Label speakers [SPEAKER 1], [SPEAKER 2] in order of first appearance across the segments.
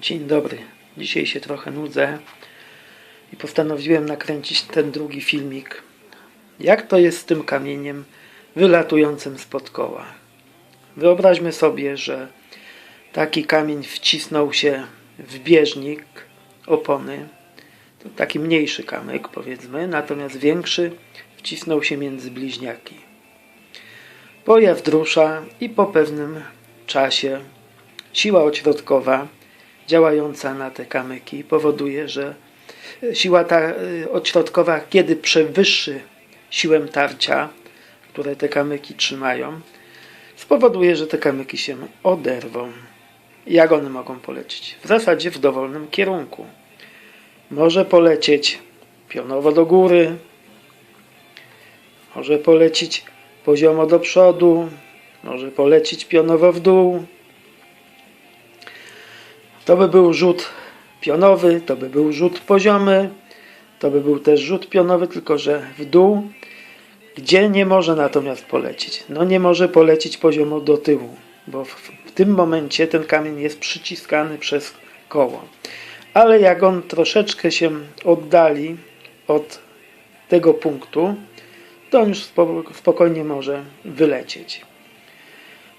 [SPEAKER 1] Dzień dobry. Dzisiaj się trochę nudzę i postanowiłem nakręcić ten drugi filmik. Jak to jest z tym kamieniem wylatującym spod koła? Wyobraźmy sobie, że taki kamień wcisnął się w bieżnik opony. To taki mniejszy kamyk, powiedzmy, natomiast większy wcisnął się między bliźniaki. Pojaw drusza i po pewnym czasie siła ośrodkowa działająca na te kamyki powoduje, że siła ta y, ośrodkowa, kiedy przewyższy siłę tarcia, które te kamyki trzymają, spowoduje, że te kamyki się oderwą. Jak one mogą polecieć? W zasadzie w dowolnym kierunku. Może polecieć pionowo do góry, może polecieć poziomo do przodu, może polecieć pionowo w dół. To by był rzut pionowy, to by był rzut poziomy, to by był też rzut pionowy, tylko że w dół, gdzie nie może natomiast polecieć. No nie może polecieć poziomo do tyłu, bo w, w tym momencie ten kamień jest przyciskany przez koło. Ale jak on troszeczkę się oddali od tego punktu, to on już spo- spokojnie może wylecieć.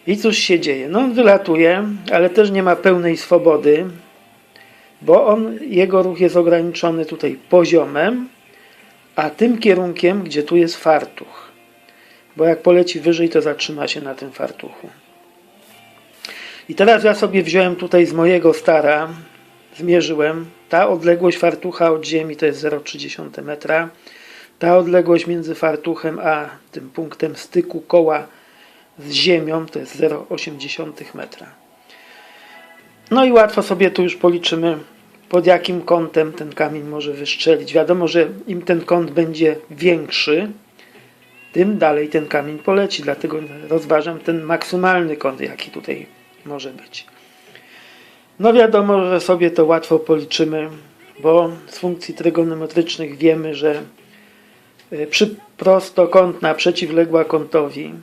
[SPEAKER 1] I cóż się dzieje? No wylatuje, ale też nie ma pełnej swobody, bo on, jego ruch jest ograniczony tutaj poziomem, a tym kierunkiem, gdzie tu jest fartuch. Bo jak poleci wyżej, to zatrzyma się na tym fartuchu. I teraz ja sobie wziąłem tutaj z mojego stara, zmierzyłem. Ta odległość fartucha od ziemi to jest 0,3 metra. Ta odległość między fartuchem a tym punktem styku koła z ziemią to jest 0,8 metra. No i łatwo sobie tu już policzymy, pod jakim kątem ten kamień może wystrzelić. Wiadomo, że im ten kąt będzie większy, tym dalej ten kamień poleci. Dlatego rozważam ten maksymalny kąt, jaki tutaj może być. No wiadomo, że sobie to łatwo policzymy, bo z funkcji trygonometrycznych wiemy, że y, przyprostokątna przeciwległa kątowi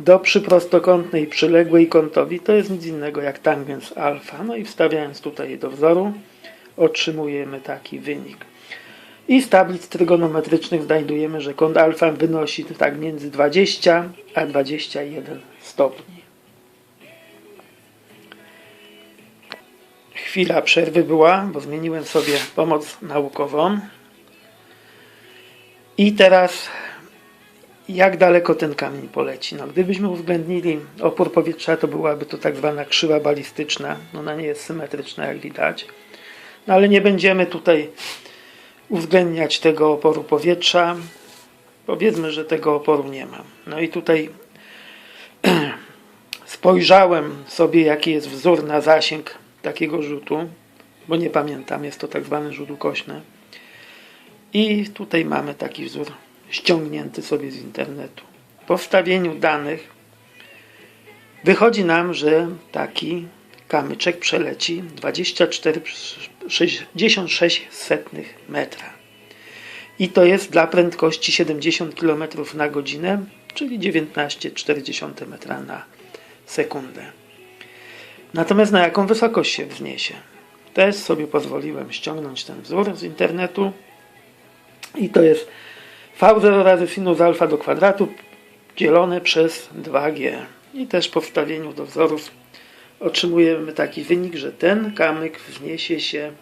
[SPEAKER 1] do przyprostokątnej przyległej kątowi to jest nic innego jak tangens alfa. No i wstawiając tutaj do wzoru otrzymujemy taki wynik. I z tablic trygonometrycznych znajdujemy, że kąt alfa wynosi tak między 20 a 21 stopni. Chwila przerwy była, bo zmieniłem sobie pomoc naukową. I teraz jak daleko ten kamień poleci. No, gdybyśmy uwzględnili opór powietrza, to byłaby to tak zwana krzywa balistyczna. Ona nie jest symetryczna, jak widać. No, ale nie będziemy tutaj uwzględniać tego oporu powietrza. Powiedzmy, że tego oporu nie ma. No i tutaj spojrzałem sobie, jaki jest wzór na zasięg takiego rzutu, bo nie pamiętam, jest to tak zwany rzut ukośny. I tutaj mamy taki wzór ściągnięty sobie z internetu. Po wstawieniu danych wychodzi nam, że taki kamyczek przeleci 24,66 metra. I to jest dla prędkości 70 km na godzinę, czyli 19,4 metra na sekundę. Natomiast na jaką wysokość się wzniesie? Też sobie pozwoliłem ściągnąć ten wzór z internetu i to jest V0 razy sinus alfa do kwadratu dzielone przez 2G. I też po wstawieniu do wzorów otrzymujemy taki wynik, że ten kamyk wzniesie się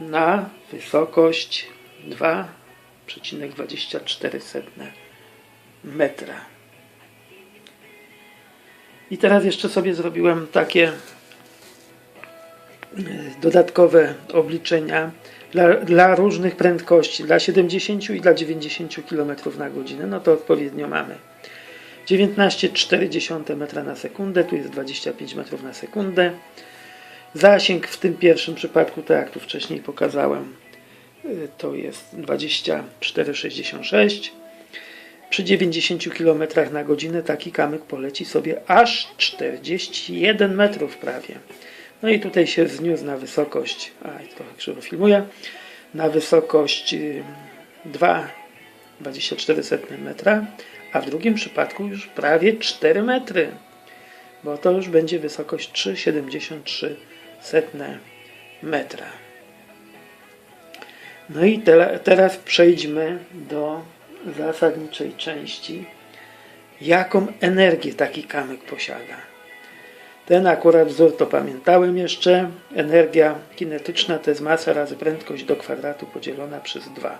[SPEAKER 1] na wysokość 2,24 metra. I teraz jeszcze sobie zrobiłem takie e, dodatkowe obliczenia dla, dla różnych prędkości, dla 70 i dla 90 km na godzinę, no to odpowiednio mamy 19,4 metra na sekundę, tu jest 25 metrów na sekundę. Zasięg w tym pierwszym przypadku, tak jak tu wcześniej pokazałem, y, to jest 24,66. Przy 90 km na godzinę taki kamyk poleci sobie aż 41 metrów prawie. No i tutaj się wzniósł na wysokość, a trochę krzywo filmuję, na wysokość y, 2,24 metra, a w drugim przypadku już prawie 4 metry, bo to już będzie wysokość 3,73 setne metra. No i te, teraz przejdźmy do zasadniczej części. Jaką energię taki kamyk posiada? Ten akurat wzór to pamiętałem jeszcze. Energia kinetyczna to jest masa razy prędkość do kwadratu podzielona przez 2.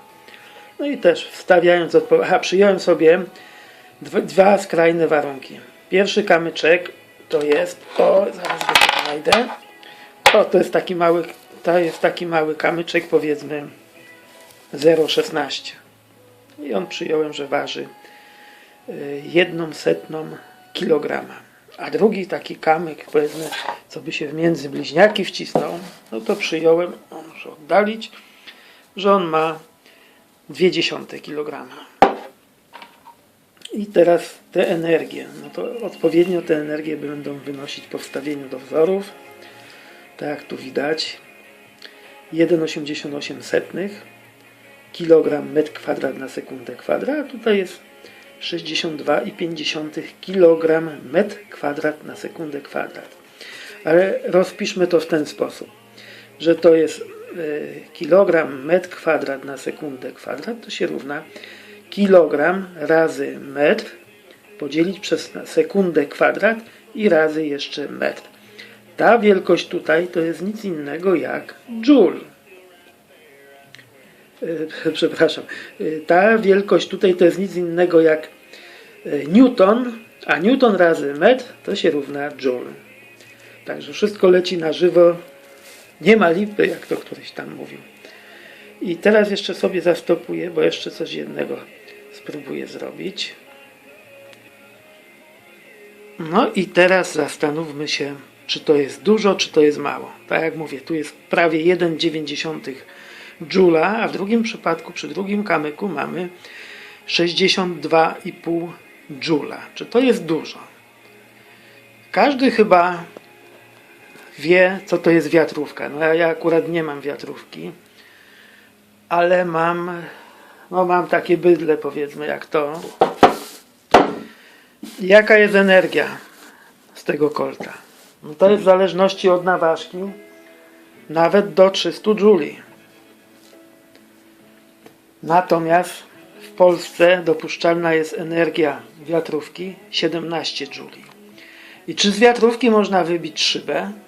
[SPEAKER 1] No i też wstawiając odpowiedź, aha, przyjąłem sobie dwa, skrajne warunki. Pierwszy kamyczek to jest, o, zaraz go znajdę. O, to jest taki mały, to jest taki mały kamyczek, powiedzmy 0,16. I on przyjąłem, że waży y, jedną setną kilograma. A drugi taki kamyk, powiedzmy, co by się w między bliźniaki wcisnął, no to przyjąłem, muszę oddalić, że on ma 0,2 kilograma. I teraz te energie, no to odpowiednio te energie będą wynosić po wstawieniu do wzorów. Tak jak tu widać, 1,88 kg metr kwadrat na sekundę kwadrat, tutaj jest 62,5 kg metr kwadrat na sekundę kwadrat. Ale rozpiszmy to w ten sposób, że to jest y, kilogram metr kwadrat na sekundę kwadrat, to się równa kilogram razy metr podzielić przez sekundę kwadrat i razy jeszcze metr. Ta wielkość tutaj to jest nic innego jak joule. E, Przepraszam. E, Ta wielkość tutaj to jest nic innego jak e, newton, a newton razy metr to się równa joule. Także wszystko leci na żywo. Nie ma lipy, jak to któryś tam mówił. I teraz jeszcze sobie zastopuję, bo jeszcze coś jednego spróbuję zrobić. No i teraz zastanówmy się, czy to jest dużo, czy to jest mało. Tak jak mówię, tu jest prawie 1,9 Joula, a w drugim przypadku, przy drugim kamyku mamy 62,5 Joula. Czy to jest dużo? Każdy chyba wie, co to jest wiatrówka. No ja, akurat nie mam wiatrówki, ale mam, no mam takie bydle powiedzmy jak to. Jaka jest energia z tego kolta? No to jest w zależności od naważki nawet do 300 jouli. Natomiast w Polsce dopuszczalna jest energia wiatrówki 17 jouli. I czy z wiatrówki można wybić szybę?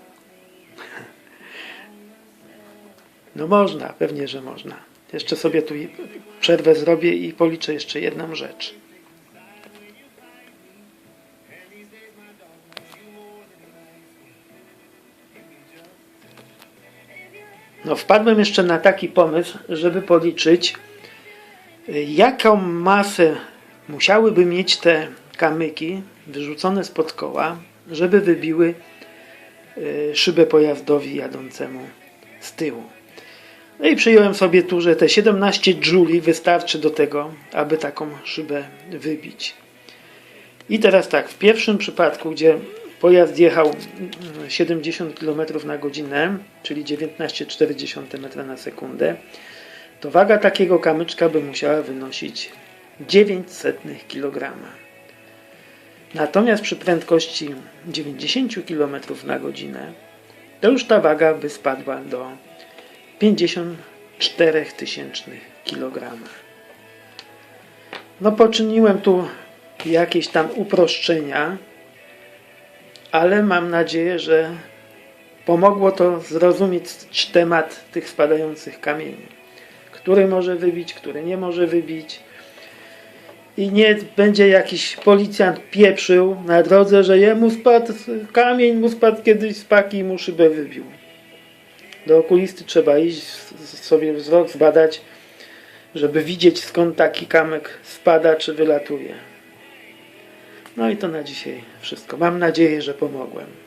[SPEAKER 1] No można, pewnie, że można. Jeszcze sobie tu przerwę zrobię i policzę jeszcze jedną rzecz. No, wpadłem jeszcze na taki pomysł, żeby policzyć, jaką masę musiałyby mieć te kamyki wyrzucone spod koła, żeby wybiły y, szybę pojazdowi jadącemu z tyłu. No i przyjąłem sobie tu, że te 17 jouli wystarczy do tego, aby taką szybę wybić. I teraz tak, w pierwszym przypadku, gdzie pojazd jechał mm, 70 km na godzinę, czyli 19,4 metra na sekundę, to waga takiego kamyczka by musiała wynosić 900 kg. Natomiast przy prędkości 90 km na godzinę, to już ta waga by spadła do 54 tysięcznych kg. No poczyniłem tu jakieś tam uproszczenia, ale mam nadzieję, że pomogło to zrozumieć temat tych spadających kamieni. Który może wybić, który nie może wybić. I nie będzie jakiś policjant pieprzył na drodze, że jemu spadł kamień, mu spadł kiedyś z paki i mu szybę wybił. Do okulisty trzeba iść, sobie wzrok zbadać, żeby widzieć skąd taki kamyk spada czy wylatuje. No i to na dzisiaj wszystko. Mam nadzieję, że pomogłem.